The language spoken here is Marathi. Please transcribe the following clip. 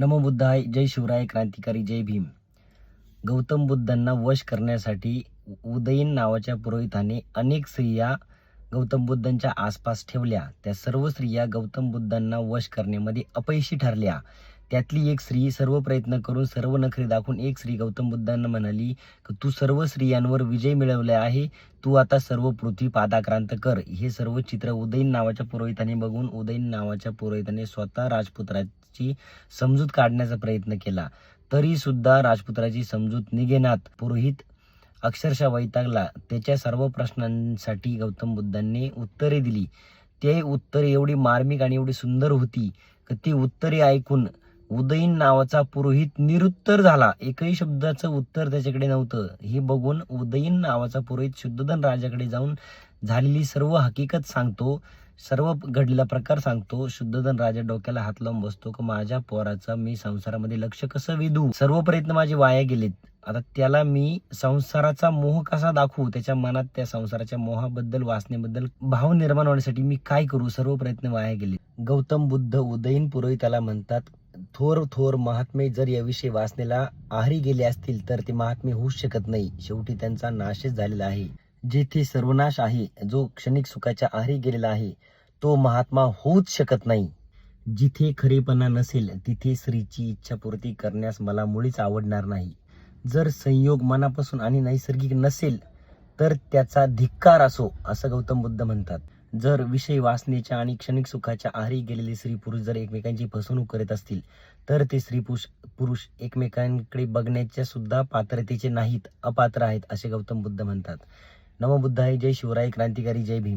नमो बुद्धाय जय शिवराय क्रांतिकारी जय भीम. गौतम बुद्धांना वश करण्यासाठी उदयीन नावाच्या पुरोहिताने अनेक स्त्रिया गौतम बुद्धांच्या आसपास ठेवल्या. त्या सर्व स्त्रिया गौतम बुद्धांना वश करण्यामध्ये अपयशी ठरल्या. त्यातली एक स्त्री सर्व प्रयत्न करून सर्व नखरे दाखवून एक स्त्री गौतम बुद्धांना म्हणाली की तू सर्व स्त्रियांवर विजय मिळवले आहे. तू आता सर्व पृथ्वी पादाक्रांत कर. हे सर्व चित्र उदयीन नावाच्या पुरोहिताने बघून उदयीन नावाच्या पुरोहिताने स्वतः राजपुत्रा राजपुत्राची समजूत काढण्याचा प्रयत्न केला. तरी सुद्धा राजपुत्राची समजूत निघेनात. पुरोहित अक्षरशः वैतागला. त्याच्या सर्व प्रश्नांसाठी गौतम बुद्धांनी उत्तरे दिली. ते उत्तरे एवढी मार्मिक आणि एवढी सुंदर होती की ती उत्तरे ऐकून उदयीन नावाचा पुरोहित निरुत्तर झाला. एकही शब्दाचं उत्तर त्याच्याकडे नव्हतं. हे बघून उदयीन नावाचा पुरोहित शुद्धधन राजाकडे जाऊन झालेली सर्व हकीकत सांगतो. सर्व घडलेला प्रकार सांगतो. शुद्धधन राजा डोक्याला हात लावून बसतो की माझ्या पोराचं मी संसारामध्ये लक्ष कसं वेधू? सर्व प्रयत्न माझे वाया गेलेत. आता त्याला मी संसाराचा मोह कसा दाखवू? त्याच्या मनात त्या संसाराच्या मोहाबद्दल वासनेबद्दल भाव निर्माण होण्यासाठी मी काय करू? सर्व प्रयत्न वाया गेले गौतम बुद्ध उदयीन पुरोहिताला म्हणतात थोर थोर महात्मे जर याविषयी वासनेला आहारी गेले असतील तर ते महात्मे होऊच शकत नाही. शेवटी त्यांचा नाशच झालेला आहे. जेथे सर्वनाश आहे जो क्षणिक सुखाच्या आहारी गेलेला आहे तो महात्मा होऊच शकत नाही. जिथे खरेपणा नसेल तिथे स्त्रीची इच्छापूर्ती करण्यास मला मुळीच आवडणार नाही. जर संयोग मनापासून आणि नैसर्गिक नसेल तर त्याचा धिक्कार असो असं गौतम बुद्ध म्हणतात. जर विषय वासनेच्या आणि क्षणिक सुखाच्या आहारी गेलेले स्त्री पुरुष जर एकमेकांची फसवणूक करीत असतील तर ते स्त्री पुरुष पुरुष एकमेकांकडे बघण्याच्या सुद्धा पात्रतेचे नाहीत अपात्र आहेत असे गौतम बुद्ध म्हणतात. नमो बुद्धाय जय शिवराय क्रांतिकारी जय भीम.